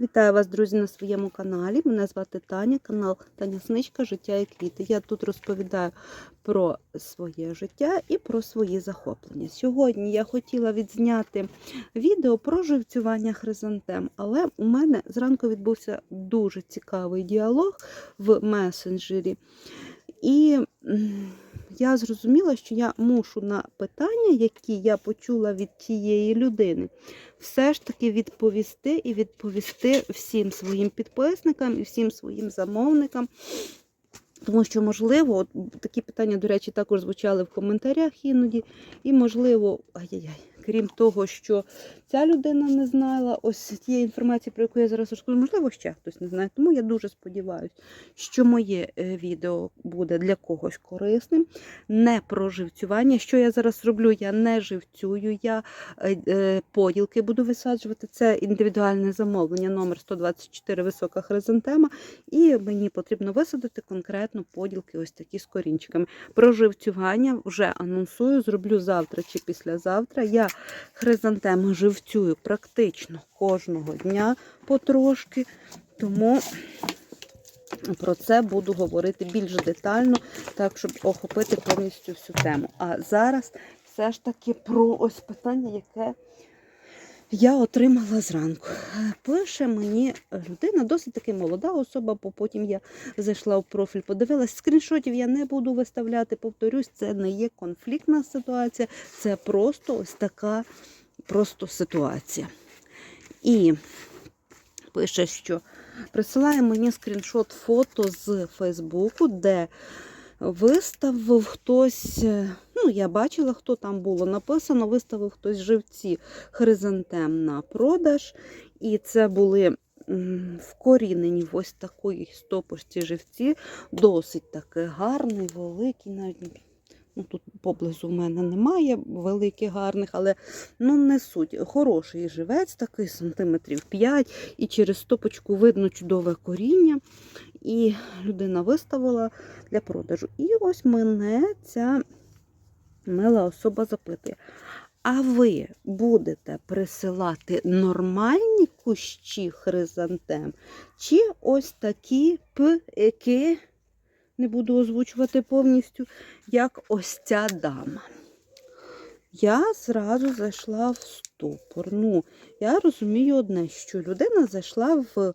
Вітаю вас, друзі, на своєму каналі. Мене звати Таня, канал Таня Сничка Життя і квіти. Я тут розповідаю про своє життя і про свої захоплення. Сьогодні я хотіла відзняти відео про живцювання хризантем, але у мене зранку відбувся дуже цікавий діалог в месенджері. І я зрозуміла, що я мушу на питання, які я почула від тієї людини, все ж таки відповісти і відповісти всім своїм підписникам і всім своїм замовникам. Тому що, можливо, от такі питання, до речі, також звучали в коментарях іноді. І, можливо, ай-яй-яй, крім того, що ця людина не знала ось тієї інформації, про яку я зараз розкажу, можливо, ще хтось не знає. Тому я дуже сподіваюся, що моє е, відео буде для когось корисним. Не про живцювання. Що я зараз роблю? Я не живцюю, я е, е, поділки буду висаджувати. Це індивідуальне замовлення, номер 124 висока хризантема. І мені потрібно висадити конкретно поділки, ось такі з корінчиками. Про живцювання вже анонсую, зроблю завтра чи післязавтра. Я хризантеми живцюю практично кожного дня потрошки, тому про це буду говорити більш детально, так, щоб охопити повністю всю тему. А зараз все ж таки про ось питання, яке я отримала зранку. Пише мені людина, досить таки молода особа, бо потім я зайшла в профіль, подивилась. Скріншотів я не буду виставляти, повторюсь, це не є конфліктна ситуація, це просто ось така просто ситуація. І пише, що присилає мені скріншот фото з Фейсбуку, де виставив хтось, е, ну, я бачила, хто там було написано, виставив хтось живці хризантем на продаж. І це були вкорінені в ось такої стопочці живці, досить таки гарний, великий, навіть ну, тут поблизу в мене немає великих гарних, але ну, не суть. Хороший живець, такий сантиметрів 5, і через стопочку видно чудове коріння. І людина виставила для продажу. І ось мене ця мила особа запитує. А ви будете присилати нормальні кущі хризантем? Чи ось такі пики, не буду озвучувати повністю, як ось ця дама? Я зразу зайшла в ступор. Ну, я розумію одне, що людина зайшла в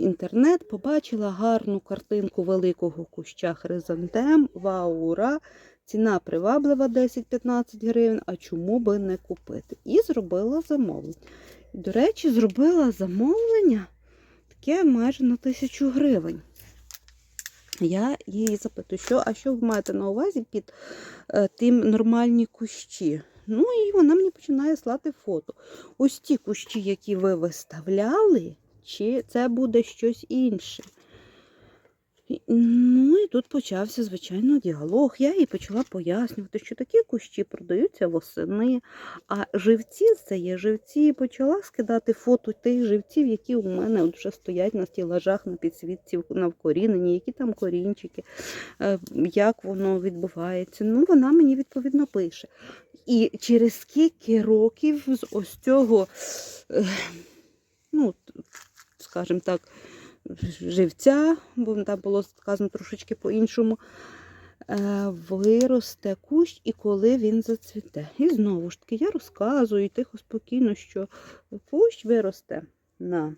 інтернет, побачила гарну картинку великого куща хризантем, вау, ура, ціна приваблива 10-15 гривень, а чому би не купити? І зробила замовлення. До речі, зробила замовлення таке майже на тисячу гривень. Я її запитую, що, а що ви маєте на увазі під е, тим нормальні кущі? Ну і вона мені починає слати фото. Ось ті кущі, які ви виставляли, чи це буде щось інше? Ну і тут почався, звичайно, діалог. Я їй почала пояснювати, що такі кущі продаються восени, а живці це є живці. І почала скидати фото тих живців, які у мене от вже стоять на стілажах, на підсвітці, на вкоріненні, які там корінчики, е, як воно відбувається. Ну, вона мені відповідно пише. І через скільки років з ось цього, е, ну, скажімо так, живця, бо там було сказано трошечки по-іншому, е, виросте кущ і коли він зацвіте. І знову ж таки, я розказую тихо, спокійно, що кущ виросте на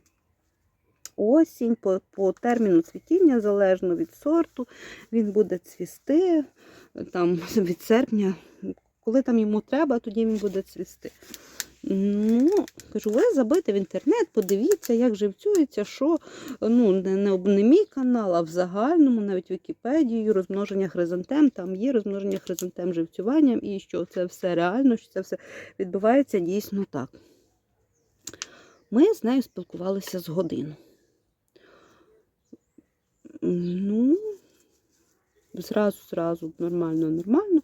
осінь, по, по терміну цвітіння, залежно від сорту, він буде цвісти там, від серпня. Коли там йому треба, тоді він буде цвісти. Ну, кажу, ви забите в інтернет, подивіться, як живцюється, що ну, не, не, не мій канал, а в загальному, навіть Вікіпедію, розмноження хризантем, там є розмноження хризантем живцюванням, і що це все реально, що це все відбувається дійсно так. Ми з нею спілкувалися з годину. Ну, зразу, зразу, нормально, нормально.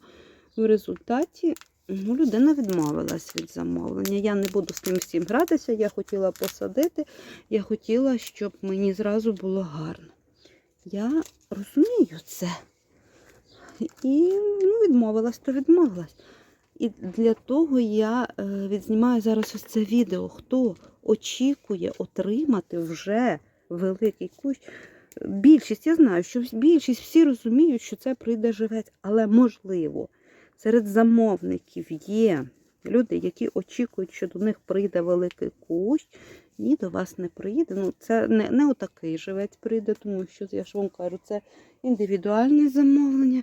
В результаті ну, людина відмовилась від замовлення. Я не буду з тим всім гратися, я хотіла посадити, я хотіла, щоб мені зразу було гарно. Я розумію це. І ну, відмовилась, то відмовилась. І для того я е, відзнімаю зараз ось це відео. Хто очікує отримати вже великий кущ? Більшість, я знаю, що більшість всі розуміють, що це прийде живець, але можливо, серед замовників є люди, які очікують, що до них прийде великий кущ. Ні, до вас не прийде. Ну, це не, не отакий живець прийде, тому що я ж вам кажу, це індивідуальне замовлення.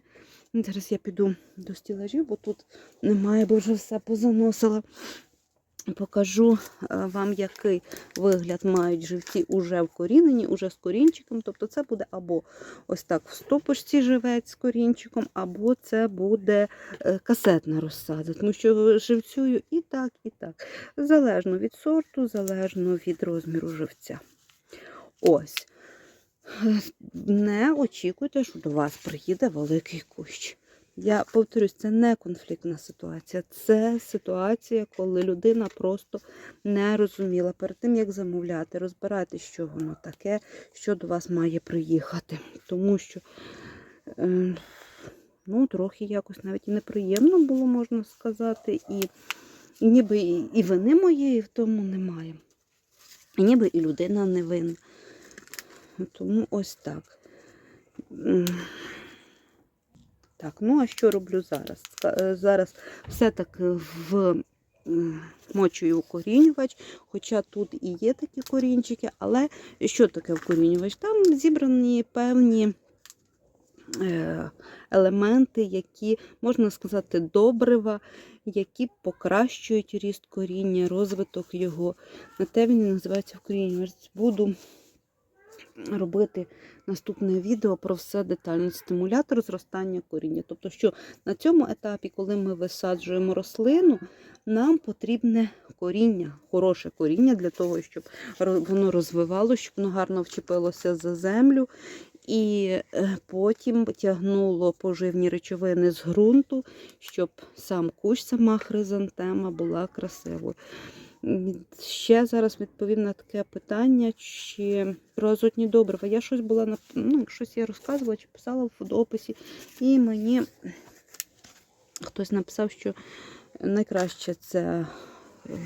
Зараз я піду до стілажів, бо тут немає, бо вже все позаносила. Покажу е, вам, який вигляд мають живці уже вкорінені, уже з корінчиком. Тобто це буде або ось так в стопочці живець з корінчиком, або це буде е, касетна розсада. Тому що живцюю і так, і так. Залежно від сорту, залежно від розміру живця. Ось. Не очікуйте, що до вас приїде великий кущ. Я повторюсь, це не конфліктна ситуація, це ситуація, коли людина просто не розуміла перед тим, як замовляти, розбирати, що воно таке, що до вас має приїхати. Тому що е, ну, трохи якось навіть і неприємно було, можна сказати, і, і ніби і, і вини моєї в тому немає. І ніби і людина не винна. Тому ось так. Так, ну а що роблю зараз? Е, Зараз все-таки в м, мочую укорінювач, хоча тут і є такі корінчики, але що таке вкорінювач? Там зібрані певні е, елементи, які, можна сказати, добрива, які покращують ріст коріння, розвиток його. На те він називається вкорінювач. Буду робити наступне відео про все детально. Стимулятор зростання коріння. Тобто, що на цьому етапі, коли ми висаджуємо рослину, нам потрібне коріння, хороше коріння для того, щоб воно розвивалося, щоб воно гарно вчепилося за землю. І е, потім тягнуло поживні речовини з ґрунту, щоб сам кущ, сама хризантема була красивою. Ще зараз відповім на таке питання, чи про азотні добрива. Я щось була на ну, щось я розказувала чи писала в дописі, і мені хтось написав, що найкраще це е,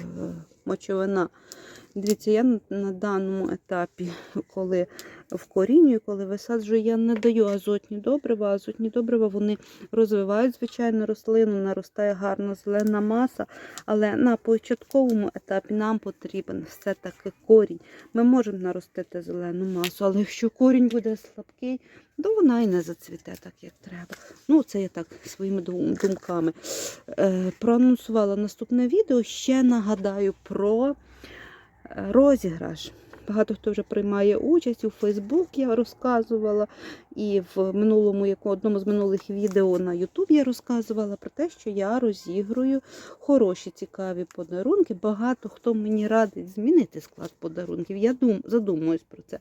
мочовина. Дивіться, я на, даному етапі, коли вкорінюю, коли висаджую, я не даю азотні добрива. Азотні добрива вони розвивають, звичайно, рослину, наростає гарна зелена маса, але на початковому етапі нам потрібен все-таки корінь. Ми можемо наростити зелену масу, але якщо корінь буде слабкий, то вона і не зацвіте так, як треба. Ну, це я так своїми думками. Е, проанонсувала наступне відео. Ще нагадаю про розіграш. Багато хто вже приймає участь у Фейсбук, я розказувала, і в минулому, одному з минулих відео на Ютуб я розказувала про те, що я розігрую хороші, цікаві подарунки. Багато хто мені радить змінити склад подарунків. Я дум, задумуюсь про це.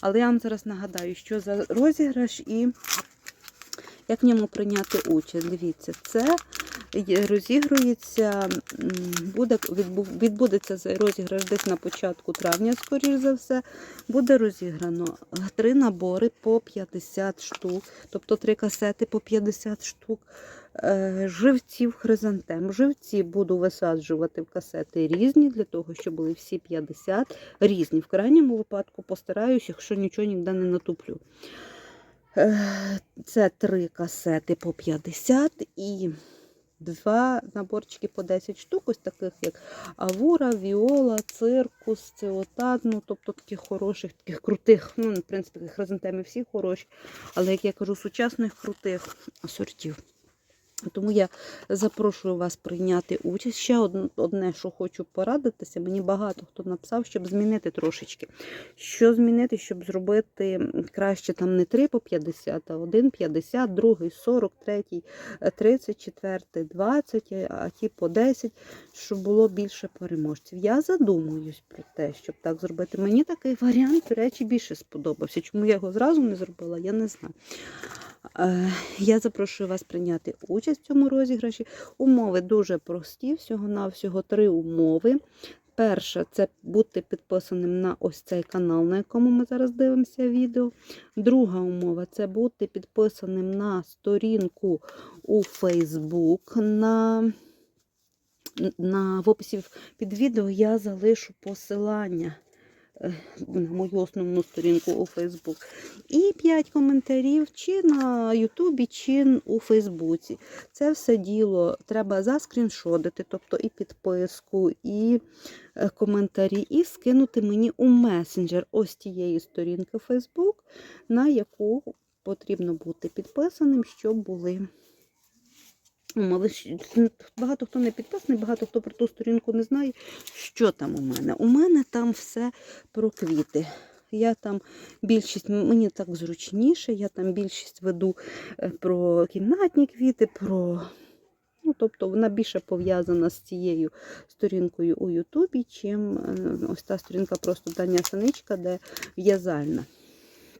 Але я вам зараз нагадаю, що за розіграш і як в ньому прийняти участь. Дивіться, це розігрується, буде, відбудеться розіграш десь на початку травня, скоріш за все. Буде розіграно три набори по 50 штук, тобто три касети по 50 штук. е, Живців хризантем. Живці буду висаджувати в касети різні, для того, щоб були всі 50 різні. В крайньому випадку постараюсь, якщо нічого ніде не натуплю. Це три касети по 50 і два наборчики по 10 штук, ось таких як Авура, Віола, Циркус, Циотат, ну, тобто таких хороших, таких крутих, ну, в принципі, хризантеми всі хороші, але, як я кажу, сучасних крутих сортів. Тому я запрошую вас прийняти участь. Ще одне, що хочу порадитися, мені багато хто написав, щоб змінити трошечки. Що змінити, щоб зробити краще там не 3 по 50, а 1 50, другий 40, третій е, 30, четвертий 20, а- а ті по 10, щоб було більше переможців. Я задумуюсь про те, щоб так зробити. Мені такий варіант, до речі, більше сподобався. Чому я його зразу не зробила, я не знаю. Е, Я запрошую вас прийняти участь в цьому розіграші. Умови дуже прості, всього-навсього три умови. Перша це бути підписаним на ось цей канал, на якому ми зараз дивимося відео. Друга умова це бути підписаним на сторінку у Facebook на На в описі під відео я залишу посилання на мою основну сторінку у Фейсбук. І 5 коментарів чи на Ютубі, чи у Фейсбуці. Це все діло треба заскріншодити, тобто і підписку, і е, коментарі, і скинути мені у месенджер ось тієї сторінки Фейсбук, на яку потрібно бути підписаним, щоб були. Багато хто не підписаний, багато хто про ту сторінку не знає, що там у мене. У мене там все про квіти. Я там більшість, мені так зручніше, я там більшість веду е, про кімнатні квіти, про. Ну, тобто вона більше пов'язана з цією сторінкою у Ютубі, чим е, ось та сторінка просто Таня Саничка, де в'язальна.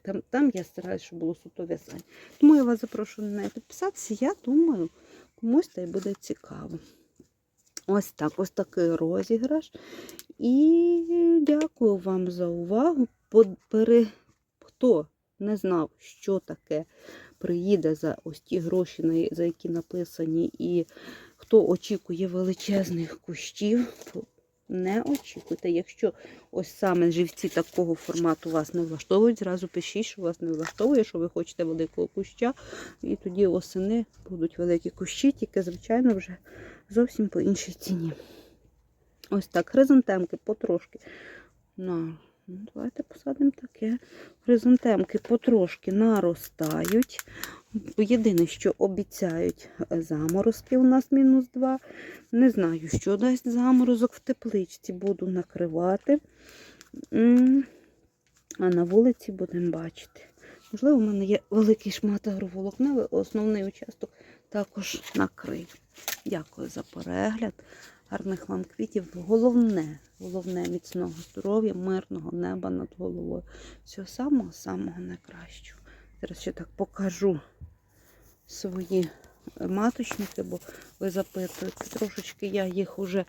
Там, там я стараюся, щоб було суто в'язання. Тому я вас запрошую на неї підписатися. Я думаю, комусь та й буде цікаво. Ось так, ось такий розіграш. І дякую вам за увагу. Хто не знав, що таке приїде за ось ті гроші, за які написані, і хто очікує величезних кущів, не очікуйте. Якщо ось саме живці такого формату вас не влаштовують, зразу пишіть, що вас не влаштовує, що ви хочете великого куща, і тоді осени будуть великі кущі, тільки, звичайно, вже зовсім по іншій ціні. Ось так, хризантемки потрошки. На, ну, давайте посадимо таке. Хризантемки потрошки наростають. Єдине, що обіцяють е, заморозки, у нас мінус 2. Не знаю, що дасть заморозок в тепличці, буду накривати. А на вулиці будемо бачити. Можливо, у мене є великий шмат агроволокна, основний участок також накрию. Дякую за перегляд. Гарних вам квітів. Головне, головне міцного здоров'я, мирного неба над головою. Всього самого-самого найкращого. Зараз ще так покажу свої маточники, бо ви запитуєте, трошечки я їх уже.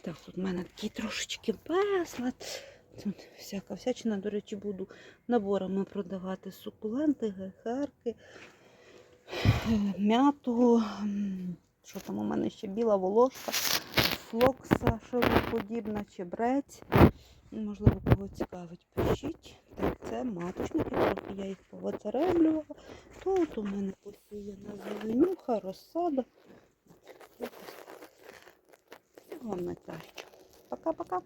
Так, тут в мене такий трошечки безлад. Тут всяка всячина, до речі, буду наборами продавати сукуленти, гехерки, м'яту. Що там у мене ще біла волошка, флокса, що подібна, чебрець. Можливо, кого цікавить, пишіть. Так, це маточники, трохи я їх повацереблювала. Тут у мене посіяна зеленюха, розсада. Вам на Пока-пока.